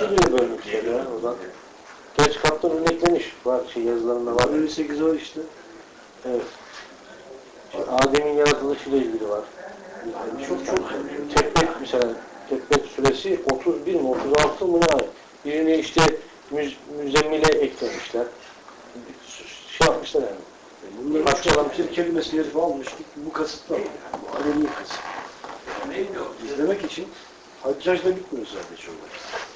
Ayeti bile bölmüşler ya oradan. Geç kaptan örneklemiş. Var şey yazılarında var. 58 var işte. Evet. Adem'in yaratılışıyla ilgili var. Çok çok Tebbet mesela Tebbet suresi 31 mi 36 mı ne? Birini işte müz, müzemmile eklemişler. Şey yapmışlar yani. Bunların Başka Başka adam- bir kelimesi herif almış. Bu. Yani bu alemi kasıt. İzlemek için Haccaj'da bitmiyor sadece olay.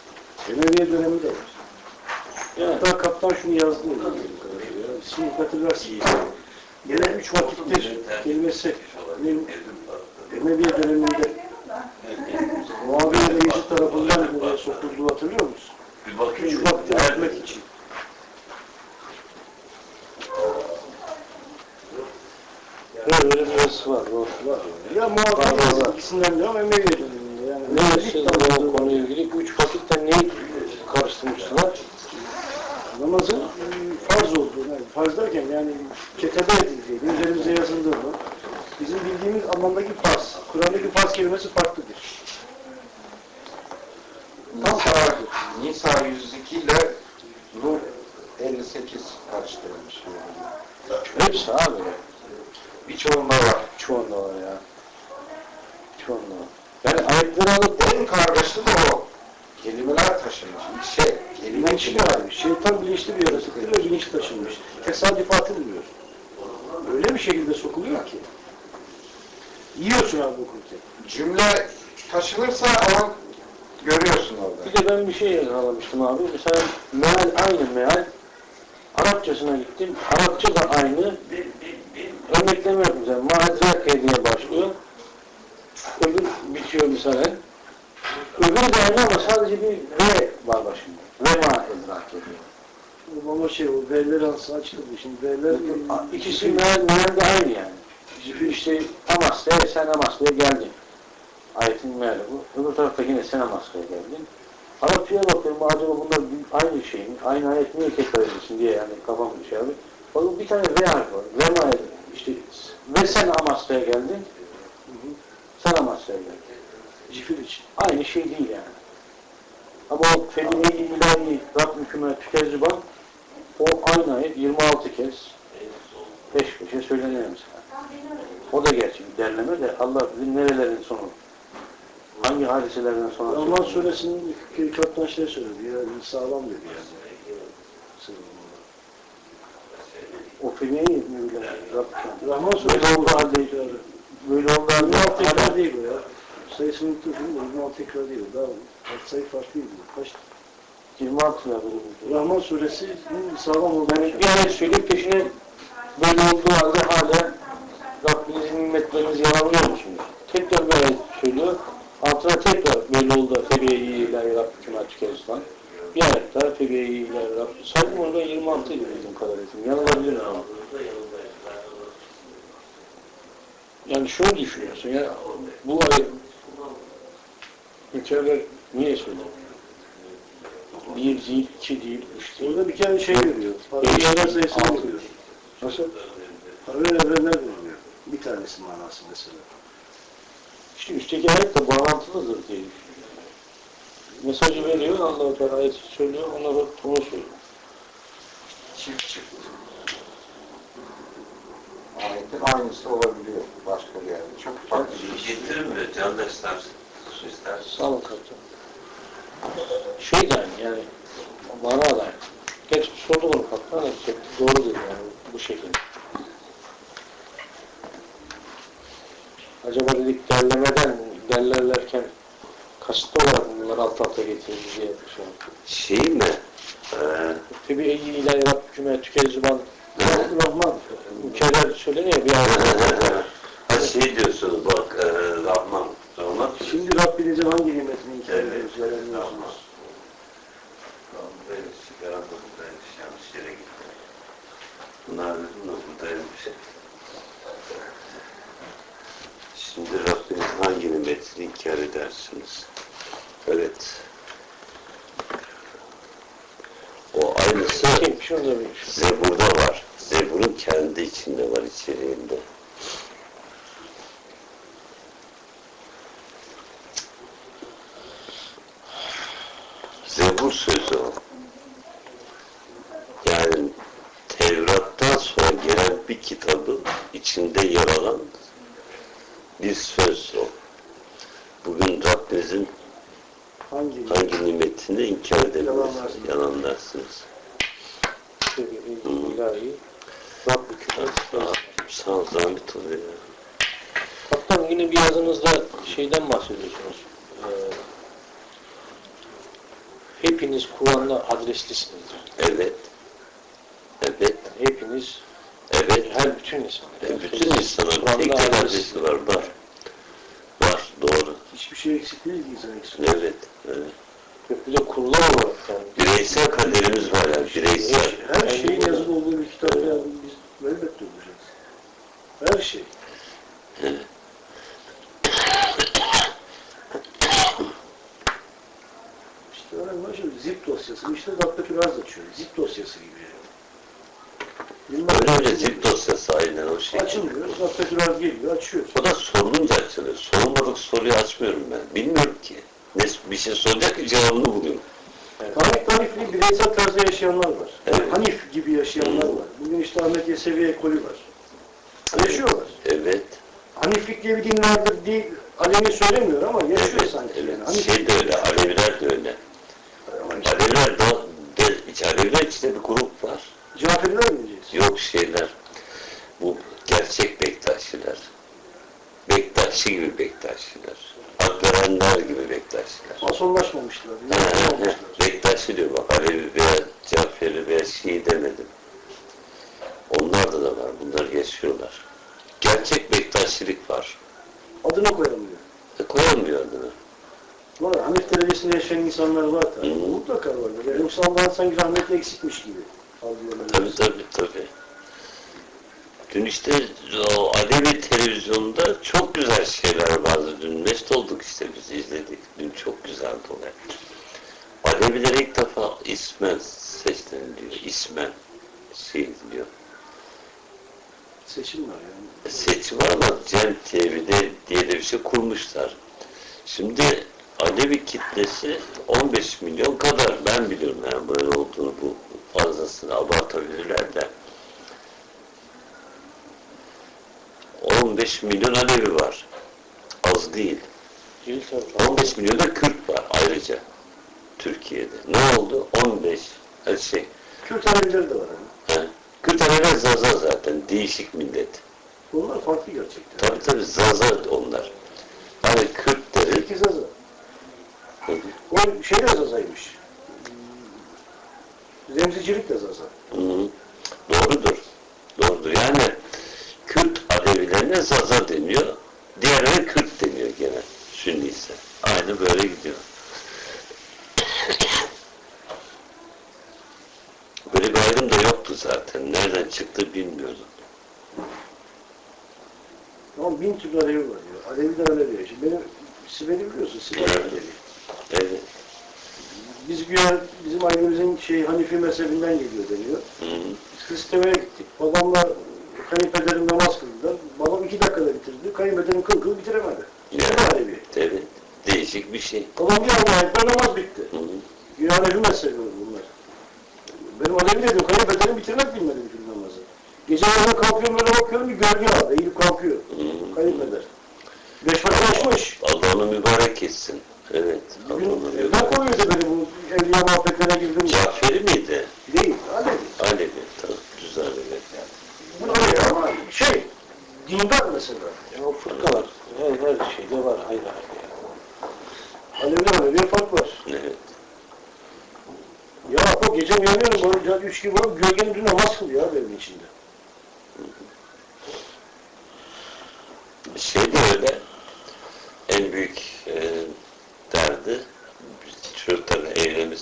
Emeviye dönemi de var. Yani Hatta kaptan şunu yazdı. ya. Şimdi hatırlarsın. Gene üç vakittir kelimesi benim Emeviye döneminde Muaviye Yezid tarafından buraya sokulduğu hatırlıyor musun? Bir bakın Üç vakti etmek için. böyle böyle bir yazısı var. Var. Ya Var, Muaviye var. ikisinden de ama Emeviye döneminde. Yani Neresi Emevilik bu konuyla ilgili? Üç vakitten neyi karıştırmıştılar? namazın e, farz olduğunu, yani farz derken yani ketebe edildiğini, üzerimize yazıldığını, bizim bildiğimiz anlamdaki farz, Kur'an'daki farz kelimesi farklıdır. Tam Nisa. Nisa 102 ile Nur 58 karıştırılmış. Hepsi abi. Birçoğunda var. Çoğunda var ya. Çoğunda var. Yani ayetleri alıp En kargaşlı da o. Kelimeler taşınmış. Şey, kelime kelime. abi, şeytan bilinçli bir yaratıktır ve bilinç taşınmış. Tesadüfatı buluyor. Öyle bir şekilde sokuluyor ki. Yiyorsun abi okurken. Cümle taşınırsa ama görüyorsun orada. bir de ben bir şey yakalamıştım abi. Mesela meal aynı meal. Arapçasına gittim. Arapça da aynı. Örnekleme yok mesela. Ma'adrake diye başlıyor. Öbür bitiyor mesela. Öbürü aynı ama sadece bir V var başında. Ve ma edrake diyor. Ama şey o V'ler alsa açıldı. Şimdi V'ler... İkisi meal, meal de aynı yani. İşte Amasya, sen Amasya'ya geldin. Ayetin meali bu. Öbür tarafta yine sen Amasya'ya geldin. Arapçaya bakıyorum acaba bunlar aynı şey mi? Aynı ayet niye tekrar edilsin diye yani kafam şey abi. Bakın bir tane V harfi var. Ve ma işte ve sen Amasya'ya geldin. Sen Amasya'ya geldin. Cifir için. Aynı şey değil yani. Ama o Fedine-i İlahi Rab hükümet tükezziban o aynı ayet 26 kez peş peşe söyleniyor mesela. O da gerçi bir derleme de Allah bilir nerelerin sonu. Hangi hadiselerden sonra söyleniyor. suresinin ilk kaptan şey söyledi yani sağlam dedi yani. O hükümet. Rahman suresi Böyle oldu halde böyle oldu halde 26 tekrar hala- değil o ya. Unuttum değil mi? 26 tekrar değil. Daha sayı farklıydı. Kaç? 26 lira böyle. Rahman suresinin sağlam olduğunu Yani bir ayet söyleyip peşine böyle olduğu halde hala Rabbinizin nimetlerinizi yalanlıyor musunuz? Tekrar bir ayet söylüyor. Altına tekrar böyle oldu. Febiyeyi ilahi Rabb hükümet tükezden. Bir ayet daha Febiyeyi ilahi Rabb. Saydım orada 26 idi bildiğim kadarıyla. Yanılabilir ama. Yani şöyle düşünüyorsun ya. Bu ayet mükerrer niye söylüyor? Bir değil, iki değil, üç değil. Orada bir kere şey veriyor. Paralel evren sayısını veriyor. Nasıl? Paralel evrenler veriliyor. Bir tanesi manası mesela. İşte üstteki ayet de bağlantılıdır diye. Mesajı veriyor, Allah-u Teala ayeti söylüyor, ona bak onu söylüyor. Çift çift. Ayetin aynısı olabiliyor başka bir yerde. Çok farklı bir şey. Getirir mi? Can da istersin. Su istersin. Sağ olun kaptan. Şey aynı yani, bana da aynı. Geç sordu bunu kaptan, çok doğru dedi yani bu şekilde. Acaba dedik derlemeden, derlerlerken kasıtlı olarak bunları alt alta getirdi diye şey yaptım. Şey mi? Ee, Tabi iyi ilahi Rabb hükümet tükezziban Rahman. Mükerrer söyleniyor bir ayet. ha şey diyorsunuz bak e, Rahman. Rahman. Şimdi Rabbinizin hangi nimetini inkar Evet. ediyorsunuz? yalanlıyorsunuz? Böyle sigara da buradaymış. Yanlış yere gitti. Bunlar dedim de buradaymış. Şimdi Rabbiniz hangi nimetini inkar edersiniz? Evet. O aynısı bir. Zebur'da var. Zebur'un kendi içinde var içeriğinde. Zebur Zebur sözü o. Yani Tevrat'tan sonra gelen bir kitabın içinde yer alan bir söz o. Bugün Rabbinizin Hangi? hangi nimetini inkar edebilirsiniz, Yalanlarsınız. yalanlarsınız. Sevgili ilahi Rabbükü Ah, Sağ ol, zahmet oluyor. ya. Kaptan yine bir yazınızda şeyden bahsediyorsunuz. Ee, hepiniz Kur'an'la adreslisinizdir. Evet. Evet. Hepiniz, Evet. her bütün insan. E, bütün Kur'an'la tek tek adresli. adresi var. Var. Var. Doğru. Hiçbir şey eksik değil insan eksik. Evet. evet. Yok, Bir de kullar olarak yani. Bireysel kaderimiz var yani. Bireysel. Her şeyin yazılı olduğu bir kitap yani biz elbette okuyacağız. Her şey. İşte önemli şey zip dosyası. İşte daktiloraz açıyor. Zip dosyası gibi. Öyle ne- zip dosyası aynen o şey. Açılmıyor. Daktiloraz geliyor. Açıyor. O da sorulunca açılıyor. Sorulmadık soruyu açmıyorum ben. Bilmiyorum ki. Ne, bir şey soracak ki cevabını buluyorum. Tanif tanifli bireysel tarzda yaşayanlar var. Evet. Hanif gibi yaşayanlar var. Bugün işte Ahmet Yesevi ekolü var. Yaşıyorlar. Evet. Haniflik diye bir din vardır diye Alevi söylemiyor ama yaşıyor Evet. sanki. evet. Yani. Hanif- Şey de öyle. Aleviler de öyle. İşte Aleviler de, Aleviler içinde bir grup var. Caferiler mi diyeceğiz? Yok şeyler. Bu gerçek Bektaşiler. Bektaşi gibi Bektaşiler. Akverenler gibi Bektaşiler. Masonlaşmamışlar. Bektaşi diyor bak Alevi veya Caferi veya Şii demedim. Onlarda da var. Bunlar yaşıyorlar. Gerçek Bektaşilik var. Adını koyamıyor. E, koyamıyor adını. Var. Hanif derecesinde yaşayan insanlar var tabii. Hı. Mutlaka vardır. Yani yoksa Allah'ın sanki rahmeti eksikmiş gibi algılıyorlar. Tabii tabii tabii. Dün işte o Alevi televizyonda çok güzel şeyler vardı. Dün mest olduk işte biz izledik. Dün çok güzeldi olay. Aleviler ilk defa ismen sesleniliyor. İsmen şey diyor. Seçim var yani. seçim var ama Cem TV'de diye de bir şey kurmuşlar. Şimdi Alevi kitlesi 15 milyon kadar. Ben biliyorum yani böyle olduğunu bu fazlasını abartabilirler de. 15 milyon Alevi var. Az değil. Değil tabii. 15 milyon da Kürt var ayrıca Türkiye'de. Ne oldu? 15 her şey. Kürt Alevileri de var. He. Kürt Aleviler zaza zaten. Değişik millet. Bunlar farklı gerçekten. Tabii tabii zaza onlar. Hani Kürtlerin Belki Zaza. O şey de Zaza'ymış. Remzicilik de Zaza. Hı, Doğrudur. Doğrudur. Yani Kürt Alevilerine Zaza deniyor. Diğerlerine Kürt deniyor gene. Sünni ise. Aynı böyle gidiyor. Böyle bir ayrım da yoktu zaten. Nereden çıktı bilmiyorum. Ama bin türlü Alevi var diyor. Alevi de Alevi. Şimdi benim Sibel'i biliyorsun. Sibel Evet. Alevi. Biz güya bizim ailemizin şey Hanifi mezhebinden geliyor deniyor. Hı. Biz Kısıtlamaya gittik. Babamla kayınpederim namaz kıldılar. Babam iki dakikada bitirdi. Kayınpederim kıl kıl bitiremedi. Ya. Bu da Alevi. Evet. Değişik bir şey. Babam bir Allah'a ekber namaz bitti. Hı. Güya Hanefi mezhebi bunlar. Benim Alevi dedim. Kayınpederim bitirmek bilmedi bütün namazı. Gece yarına kalkıyorum böyle bakıyorum bir gölge var. Eğilip kalkıyor. Hı. Kayınpeder. Beş vakit açmış. Allah onu mübarek etsin. Evet. Evden mübarek koyuyordu beni bu evliya muhabbetlerine girdim. Caferi miydi? Değil. Alevi. Alevi. Tamam. Güzel Alevi. Bu Alevi ama şey dindar mesela. Yani o fırkalar her, her şeyde var ayrı. Yani. Alevi'de Alevi'ye fark var. Evet. Ya o gece uyanıyorum saat üç gibi olup gölgenin dün namaz kılıyor ya evin içinde. Şey de öyle. En büyük e, derdi çocukların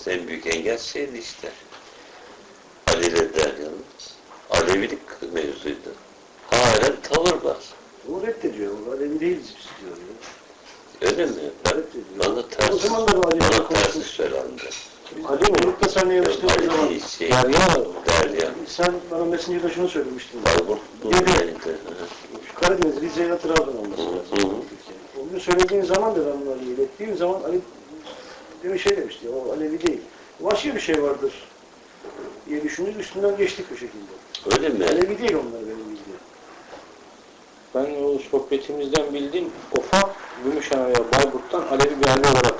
evlenmesinin en büyük engel şeydi işte. Alevi Derya'nın Alevilik mevzuydu. Hala tavır var. O reddediyor. O Alevi değiliz biz diyor. Ya. Öyle mi? Ben, Reddediyor. bana O ters, zaman da bu Alevi bana konuşmuş. söylendi. Ali mi? Olup da seninle yarıştığımız zaman Alevi şey, Derya var? Derya. sen bana Messenger'da şunu söylemiştin. Bayburt Dedi. Durmaydı. Şu Karadeniz, Rize ile Trabzon olması lazım. O gün söylediğin zaman da ben bunu ilettiğim zaman Ali demin şey demişti. O Alevi değil. Vahşi bir şey vardır diye düşündük. Üstünden geçtik bu şekilde. Öyle mi? Alevi değil onlar benim bildiğim. Ben o sohbetimizden bildiğim ufak Gümüşhane veya Bayburt'tan Alevi bir aile olarak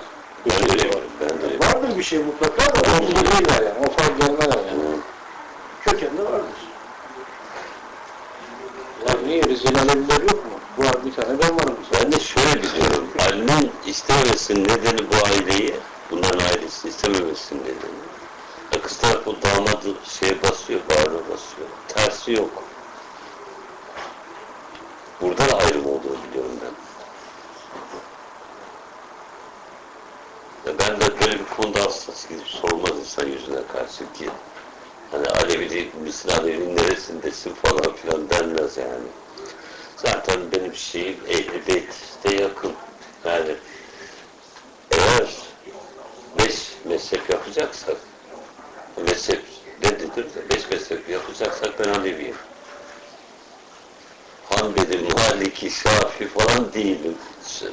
de öyle. göçüyorlar. Ben de. Vardır bir şey mutlaka da Ortada değiller yani. Ufak gelmeler yani. kökende vardır. Ya niye Rizeli Aleviler yok mu? Var bir tane ben varım. Ben de şöyle biliyorum. Ali'nin istememesinin nedeni bu aileyi, bunların ailesini istememesinin nedeni. Ya kız damadı şeye basıyor, bağrına basıyor. Tersi yok. Burada da ayrım olduğunu biliyorum ben. Ya ben de böyle bir konuda hassas gidip sormaz insan yüzüne karşı ki hani Alevi misin Alevi'nin neresindesin falan filan denmez yani. Zaten benim şeyim Ehl-i Beyt'e yakın. Yani eğer beş mezhep yapacaksak mezhep de beş mezhep yapacaksak ben Aleviyim. Hanbeli, Maliki, Şafi falan değilim.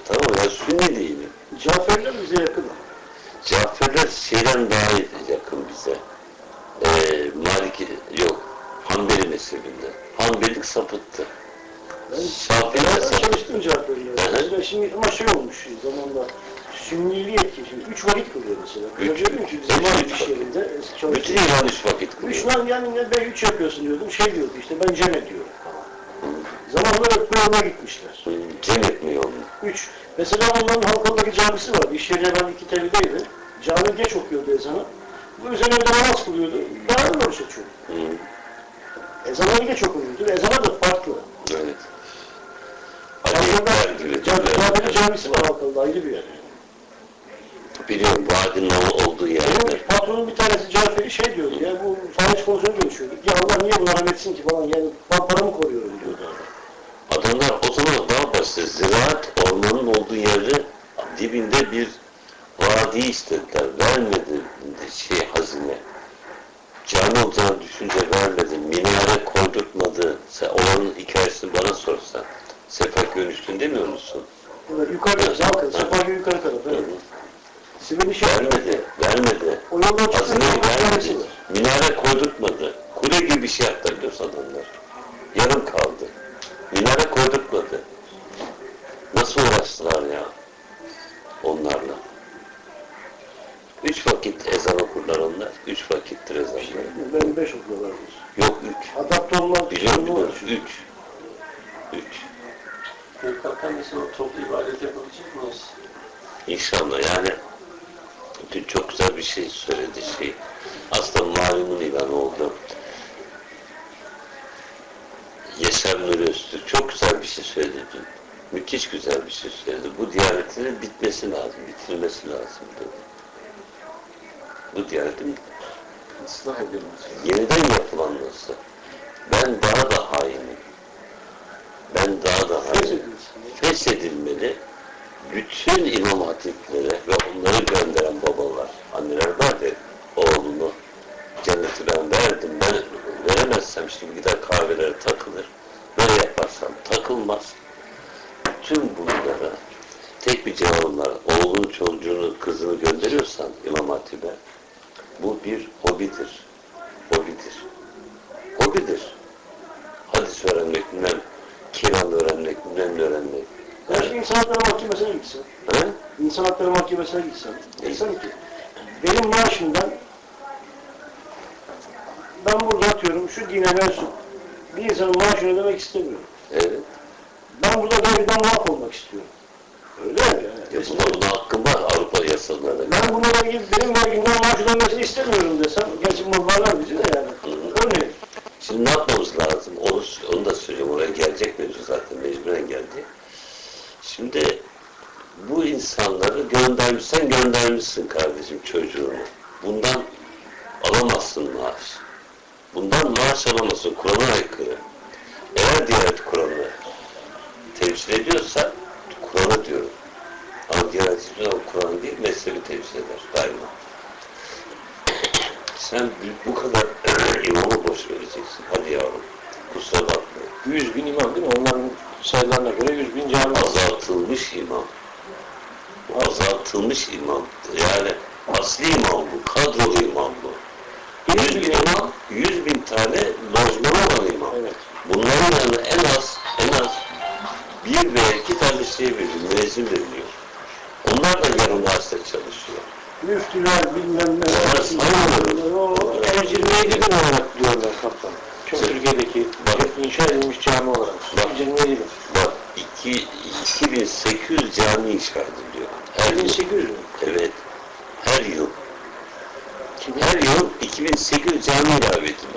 Tamam mı? Ya Sünni değilim. Caferler bize yakın. Caferler şeyden daha yakın bize. Ee, Maliki yok. Hanbeli mezhebinden. Hanbelik sapıttı. Ben Şafi'ler sapıttı. çalıştım Caferler'de. şimdi ama şey olmuş zamanda Sünniliği etki. Şimdi üç vakit kılıyor mesela. Üç. Üç. Çünkü Üç, zaman üç yerinde çalıştım. Bütün İran üç vakit Üç kılıyor. lan yani ne ben üç yapıyorsun diyordum. Şey diyordu işte ben cem ediyorum. Zamanla öğretmenine gitmişler. Cem etmiyor onu. Üç. Mesela onların Halkalı'daki camisi vardı. İş yerine ben iki TV'deydi. Cami geç okuyordu ezanı. Bu üzerine de namaz kılıyordu. Beraber oruç açıyordu. Hı, Ezanı geç okunuyordu. Ezanı da farklı. evet. Gibi. Cafer'in camisi var Halkalı'da ayrı bir yer. Biliyorum vadinin o- olduğu yerde. Benim patronun bir tanesi Cafer'i şey diyordu ya bu faiz konusunu görüşüyorduk. Ya Allah niye buna rahmetsin ki falan yani ben paramı koruyorum diyordu adam. Adamlar o zaman daha basit. Ziraat ormanın olduğu yeri dibinde bir vadi istediler. Vermedi şey hazine. Cami olacağını düşünce vermedi. Minare koydurtmadı. Sen oranın hikayesini bana sorsan. Sefer görüştün demiyor musun? Bunlar yukarıda, Zalkın, Sapanca yukarı tarafı. Hı Evet. Hı. Sibirli şey Vermedi. Vermedi. O yoldan çıktığında bir vermedi. Minare koydurtmadı. Kule gibi bir şey yaptı biliyorsun adamlar. Yarım kaldı. Minare koydurtmadı. Nasıl uğraştılar ya onlarla? Üç vakit ezan okurlar onlar. Üç vakittir ezanlar. Ben beş okuyorlardır. Yok üç. Adapte olma Biliyorum biliyorum. Üç. Üç. Mutlaka mesela toplu ibadet yapabilecek miyiz? İnşallah yani dün çok güzel bir şey söyledi şey. Aslında malumun ilanı oldu. Yaşar Nuri Öztürk çok güzel bir şey söyledi dün. Müthiş güzel bir şey söyledi. Bu diyanetin bitmesi lazım, bitirmesi lazım dedi. Bu diyanetin ıslah edilmesi. yeniden yapılanması. Ben daha da hainim. Ben daha da hainim. Feshedilsin. feshedilmeli. Bütün imam hatiplere ve onları gönderen babalar, anneler verdi oğlunu cenneti ben verdim. Ben veremezsem şimdi gider kahvelere takılır. Böyle yaparsam takılmaz. Tüm bunlara tek bir cevabım var. Oğlun, çocuğunu, kızını gönderiyorsan imam hatibe bu bir hobidir. Hobidir. Hobidir. Hadis öğrenmek, bilmem kelam öğrenmek, bilmem öğrenmek. Şimdi insan hakları mahkemesine gitsem, He? insan hakları mahkemesine gitsem, desem ki benim maaşımdan ben burada atıyorum şu dine mensup bir insanın maaşını ödemek istemiyorum. Evet. Ben burada vergiden muaf olmak istiyorum. Öyle mi Ya yani? buna, buna hakkım var Avrupa yasalarına. Ben buna vergi, benim vergimden maaş ödenmesini istemiyorum desem, gerçi bunlarlar bizi de yani. Örneğin, Şimdi ne yapmamız lazım? Onu, onu da söyleyeyim. Oraya gelecek mevzu zaten. Mecburen geldi. Şimdi bu insanları göndermişsen göndermişsin kardeşim çocuğunu. Bundan alamazsın maaş. Bundan maaş alamazsın. Kur'an'a aykırı. Eğer Diyanet Kur'an'ı temsil ediyorsa Kur'an'a diyorum. Ama Diyanet zaman Kur'an değil, mezhebi temsil eder daima. Sen bu kadar imamı boş vereceksin. Hadi yavrum. Kusura bakma. 100 bin imam değil mi? Onların sayılarına göre 100 bin cami. Azaltılmış imam. Azaltılmış imam. Yani Asli imam bu, kadrolu imam bu. Yeni 100 bir bin, imam. 100 bin tane lojmanı olan imam. Evet. Bunların yanında en az, en az bir veya iki tane şey veriliyor, müezzin veriliyor. Onlar da yarım derste çalışıyor. Müftüler bilmem ne. Sayılmıyor. 127 bin olarak diyorlar kaptan. Türkiye'deki Bak. inşa edilmiş cami olarak. Bak. 127 bin. Bak, iki, 2800 cami inşa ediliyor. Her yıl. 1800 mü? Evet. Her yıl. Her yıl 2800 cami ilave ediliyor.